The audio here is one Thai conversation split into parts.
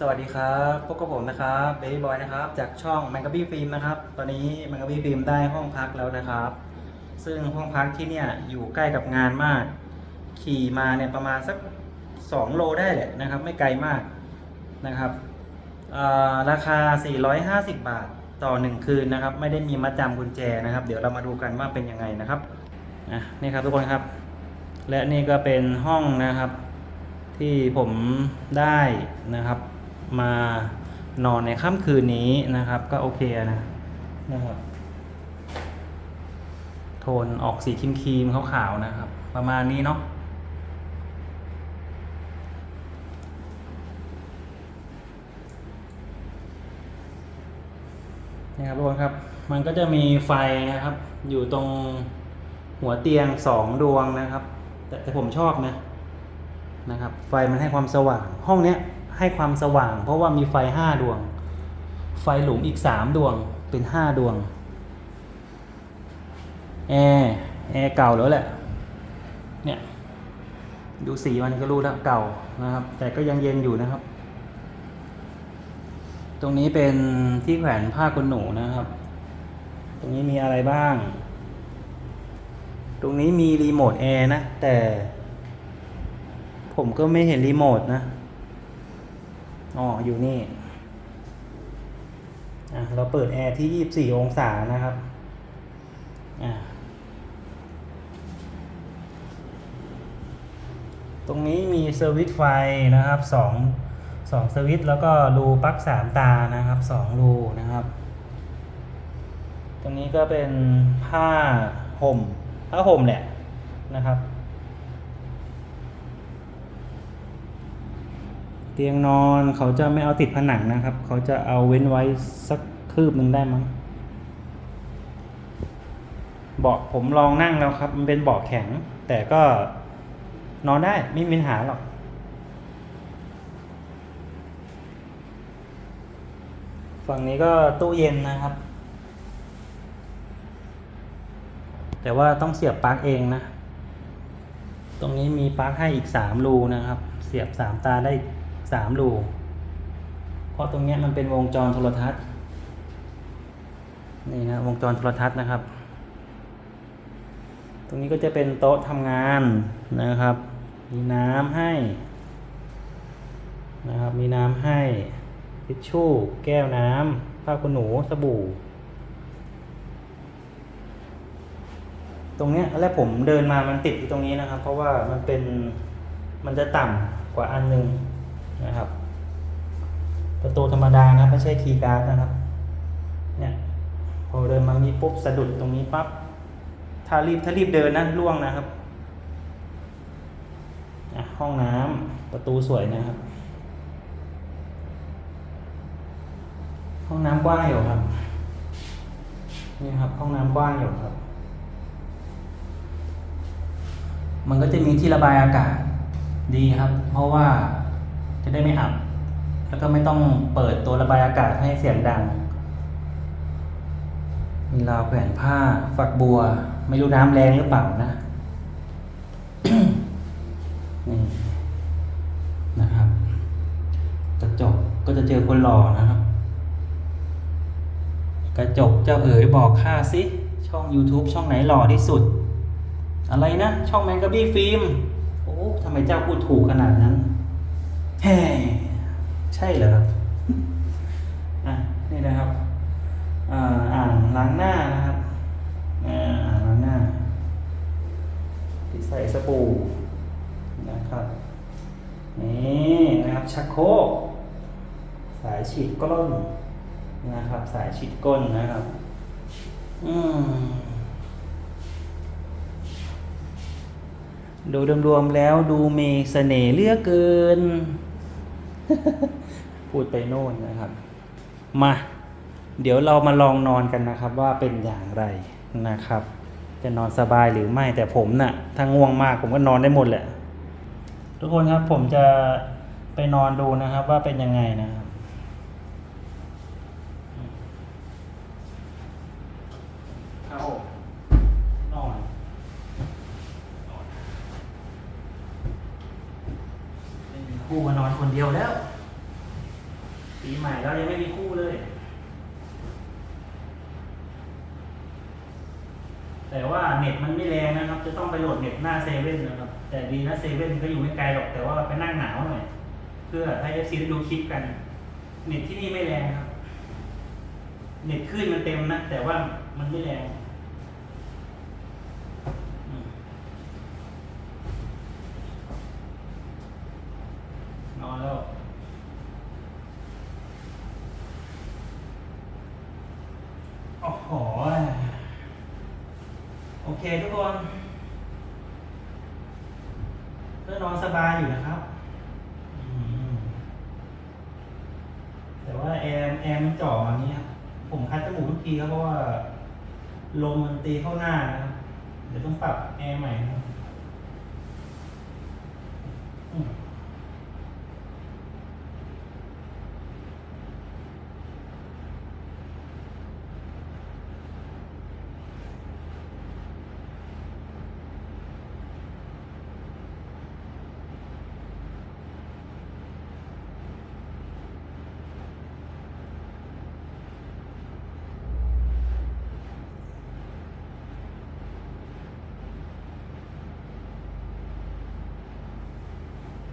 สวัสดีครับพบกับผมนะครับเบบี้บอยนะครับ จากช่องแมงกะบี้ฟิล์มนะครับ ตอนนี้แมงกะบี้ฟิล์มได้ห้องพักแล้วนะครับ ซึ่งห้องพักที่เนี่ยอยู่ใกล้กับงานมาก ขี่มาเนี่ยประมาณสัก 2 โลได้แหละนะครับ ไม่ไกลมากนะครับอ่าราคา 450 บาทต่อ 1 คืนนะครับ ไม่ได้มีมัดจำกุญแจนะครับ เดี๋ยวเรามาดูกันว่าเป็นยังไงนะครับนี่ครับทุกคนครับ และนี่ก็เป็นห้องนะครับที่ผมได้นะครับ มานอนในค่ำคืนนี้นะครับ ก็โอเคนะนะครับ โทนออกสีครีมครีมๆขาวๆนะครับ ประมาณนี้เนาะนี่ครับทุกคนครับ มันก็จะมีไฟนะครับ อยู่ตรงหัวเตียงสองดวงนะครับ แต่แต่ผมชอบนะนะครับ ไฟมันให้ความสว่างห้องเนี้ย ให้ความสว่าง เพราะว่ามีไฟห้าดวง ไฟหลุมอีกสามดวงเป็นห้าดวง แอร์แอร์เก่าแล้วแหละ เนี่ยดูสีมันก็รู้แล้วเก่านะครับ แต่ก็ยังเย็นอยู่นะครับ ตรงนี้เป็นที่แขวนผ้าขนหนูนะครับ ตรงนี้มีอะไรบ้าง ตรงนี้มีรีโมทแอร์นะ แต่ผมก็ไม่เห็นรีโมทนะ อ๋อ อยู่นี่อะเราเปิดแอร์ที่ 24 องศานะครับอะตรงนี้มีเซอร์วิสไฟนะครับสองสองเซอร์วิสแล้วก็รูปลั๊กสามตานะครับสองรูนะครับ ตรงนี้ก็เป็นผ้าห่มผ้าห่มแหละนะครับ ตียงนอนเขาจะไม่เอาติดผนังนะครับ เขาจะเอาเว้นไว้สักคืบหนึ่งได้มั้งเบาะผมลองนั่งแล้วครับ มันเป็นเบาะแข็ง แต่ก็นอนได้ไม่มีปัญหาหรอก ฝั่งนี้ก็ตู้เย็นนะครับ แต่ว่าต้องเสียบปลั๊กเองนะ ตรงนี้มีปลั๊กให้อีกสามรูนะครับ เสียบสามตาได้อีก สามรูเพราะตรงนี้มันเป็นวงจรโทรทัศน์นี่นะวงจรโทรทัศน์นะครับ ตรงนี้ก็จะเป็นโต๊ะทำงานนะครับ มีน้ำให้นะครับ มีน้ำให้ทิชชู่ แก้วน้ำผ้าขนหนูสบู่ ตรงนี้แรกผมเดินมามันติดอยู่ตรงนี้นะครับ เพราะว่ามันเป็นมันจะต่ำกว่าอันหนึง นะครับ ประตูธรรมดานะไม่ใช่คีย์การ์ดนะครับ เนี่ยพอเดินมานี้ปุ๊บสะดุดตรงนี้ปั๊บถ้ารีบถ้ารีบเดินนะล่วงนะครับห้องน้ำประตูสวยนะครับ ห้องน้ำกว้างอยู่ครับนี่ครับ ห้องน้ำกว้างอยู่ครับ มันก็จะมีที่ระบายอากาศดีครับ เพราะว่า จะได้ไม่อับ แล้วก็ไม่ต้องเปิดตัวระบายอากาศให้เสียงดัง มีราวแขวนผ้า ฝักบัว ไม่รู้น้ำแรงหรือเปล่านะนี่นะครับ กระจกก็จะเจอคนหล่อนะครับ กระจกเจ้าเอ๋ยบอกข้าสิช่อง YouTube ช่องไหนหล่อที่สุด อะไรนะ ช่องแมงกะบี้ฟิล์ม โอ้ทำไมเจ้าพูดถูกขนาดนั้น แฮ่ใช่เหรอครับอะนี่นะครับอ่างล้างหน้านะครับอ่างล้างหน้า ที่ใส่สบู่นะครับนี่นะครับชักโครกสายฉีดก้นนะครับ สายฉีดก้นนะครับ อืมดูรวมๆแล้วดูมีเสน่ห์เลือกเกิน พูดไปโน่นนะครับ มา เดี๋ยวเรามาลองนอนกันนะครับ ว่าเป็นอย่างไรนะครับ จะนอนสบายหรือไม่แต่ผมนะ่ะถ้าง่วงมากผมก็นอนได้หมดแหละ ทุกคนครับผมจะไปนอนดูนะครับว่าเป็นยังไงนะครับ เอานอน ไม่มีคู่มานอนคนเดียวแล้ว ปีใหม่แล้วยังไม่มีคู่เลย แต่ว่า เน็ตมันไม่แรงนะครับ จะต้องไปโหลดเน็ตหน้าเซเว่นนะครับ แต่ดีนะเซเว่นก็อยู่ไม่ไกลหรอกแต่ว่าไปนั่งหนาวหน่อย เพื่อให้เอฟซีได้ดูคลิปกัน เน็ตที่นี่ไม่แรงครับ เน็ตขึ้นมันเต็มนะแต่ว่ามันไม่แรงอืมนอนแล้ว โอ้โห โอ เคทุกคนก็นอนสบายอยู่นะครับแต่ว่าแอร์แอร์มันจ่ออย่างนี้ครับผมคัดจมูกทุกทีครับเพราะว่าลมมันตีเข้าหน้านะครับ เดี๋ยวต้องปรับแอร์ใหม่นะครับ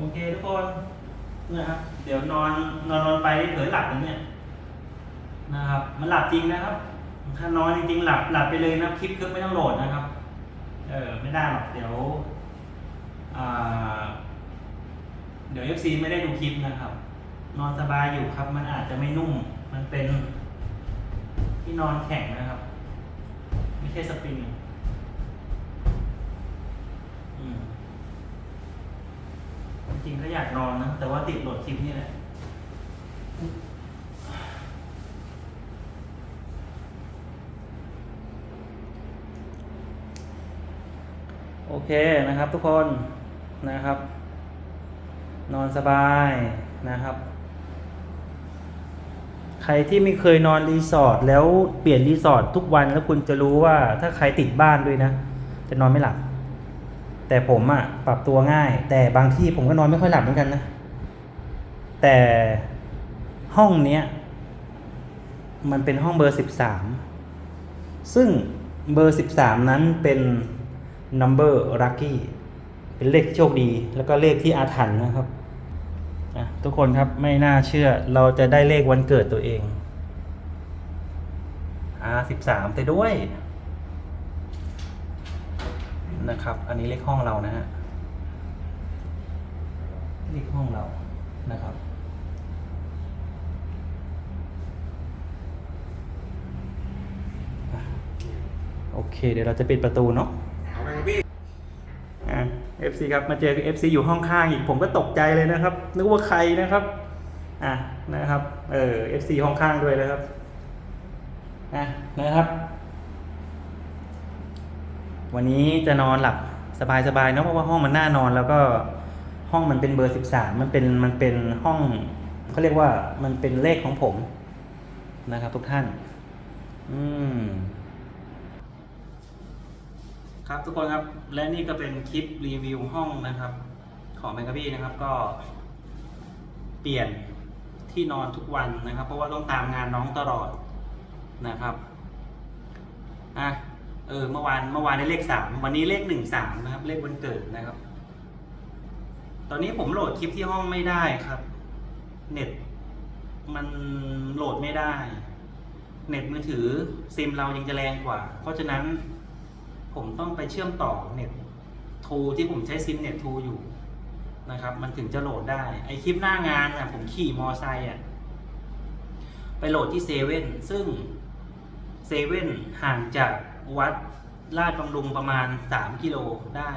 โอเคทุกคนนะครับเดี๋ยวนอนนอนนอนไปเผลอหลับอย่างเนี้ยนะครับ มันหลับจริงนะครับ ถ้านอนจริงๆหลับหลับไปเลยนะคลิปคือไม่ต้องโหลดนะครับ เออไม่ได้หรอกเดี๋ยวเดี๋ยว FC ไม่ได้ดูคลิปนะครับ นอนสบายอยู่ครับ มันอาจจะไม่นุ่ม มันเป็นที่นอนแข็งนะครับ ไม่ใช่สปริงอืม จริงๆก็อยากนอนนะ แต่ว่าติดโหลดคลิปนี่แหละ โอเคนะครับทุกคนนะครับ นอนสบายนะครับ ใครที่ไม่เคยนอนรีสอร์ทแล้วเปลี่ยนรีสอร์ททุกวันแล้วคุณจะรู้ว่าถ้าใครติดบ้านด้วยนะ จะนอนไม่หลับ แต่ผมอะปรับตัวง่าย แต่บางที่ผมก็นอนไม่ค่อยหลับเหมือนกันนะ แต่ห้องเนี้ย มันเป็นห้องเบอร์สิบสามซึ่งเบอร์สิบสามนั้นเป็น number lucky เป็นเลขโชคดี แล้วก็เลขที่อาถรรพ์นะครับทุกคนครับไม่น่าเชื่อเราจะได้เลขวันเกิดตัวเองอ่าสิบสามแต่ด้วย นะครับ อันนี้เลขห้องเรานะฮะเลขห้องเรานะครับ โอเค เดี๋ยวเราจะปิดประตูเนาะเอาไปครับพี่อะ FC ครับมาเจอ FC อยู่ห้องข้างอีกผมก็ตกใจเลยนะครับ นึกว่าใครนะครับอะนะครับ เออ FC ห้องข้างด้วยนะครับอะนะครับ วันนี้จะนอนหลับสบายๆเนอะเพราะว่าห้องมันน่านอนแล้วก็ห้องมันเป็นเบอร์สิบสามมันเป็นมันเป็นห้องเขาเรียกว่ามันเป็นเลขของผมนะครับทุกท่าน อืมครับทุกคนครับและนี่ก็เป็นคลิปรีวิวห้องนะครับ ของแมงกะบี้นะครับก็ เปลี่ยนที่นอนทุกวันนะครับ เพราะว่าต้องตามงานน้องตลอดนะครับอะ เออเมื่อวานเมื่อวานได้เลขสามวันนี้เลขหนึ่งสามนะครับ เลขวันเกิดนะครับ ตอนนี้ผมโหลดคลิปที่ห้องไม่ได้ครับ เน็ตมันโหลดไม่ได้ เน็ตมือถือซิมเรายังจะแรงกว่า เพราะฉะนั้น ผมต้องไปเชื่อมต่อเน็ตทูที่ผมใช้ซิมเน็ตทูอยู่นะครับ มันถึงจะโหลดได้ไอคลิปหน้างานอะ ผมขี่มอไซค์อะไปโหลดที่เซเว่นซึ่งเซเว่นห่างจาก วัดลาดบำรุงประมาณสามกิโลได้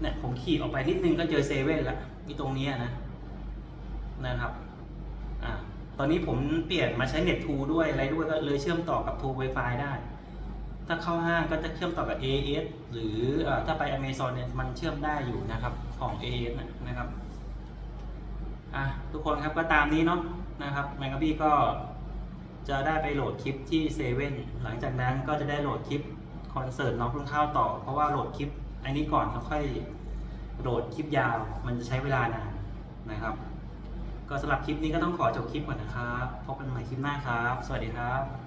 เนี่ยผมขี่ออกไปนิดนึงก็เจอเซเว่นละที่ตรงนี้นะ นะครับ อ่า ตอนนี้ผมเปลี่ยนมาใช้เน็ตทูด้วยอะไรด้วยก็เลยเชื่อมต่อกับทู Wi-Fi ได้ ถ้าเข้าห้างก็จะเชื่อมต่อกับ AS หรืออถ้าไป Amazon เนี่ยมันเชื่อมได้อยู่นะครับ ของ AS นะครับ อะทุกคนครับก็ตามนี้เนาะนะครับแมงกะบี้ก็ จะได้ไปโหลดคลิปที่เซเว่นหลังจากนั้นก็จะได้โหลดคลิปคอนเสิร์ตน้องเพิ่งเข้าต่อ เพราะว่าโหลดคลิปอันนี้ก่อนแล้วค่อยโหลดคลิปยาว มันจะใช้เวลานานนะครับ ก็สำหรับคลิปนี้ก็ต้องขอจบคลิปก่อนนะครับ พบกันใหม่คลิปหน้าครับ สวัสดีครับ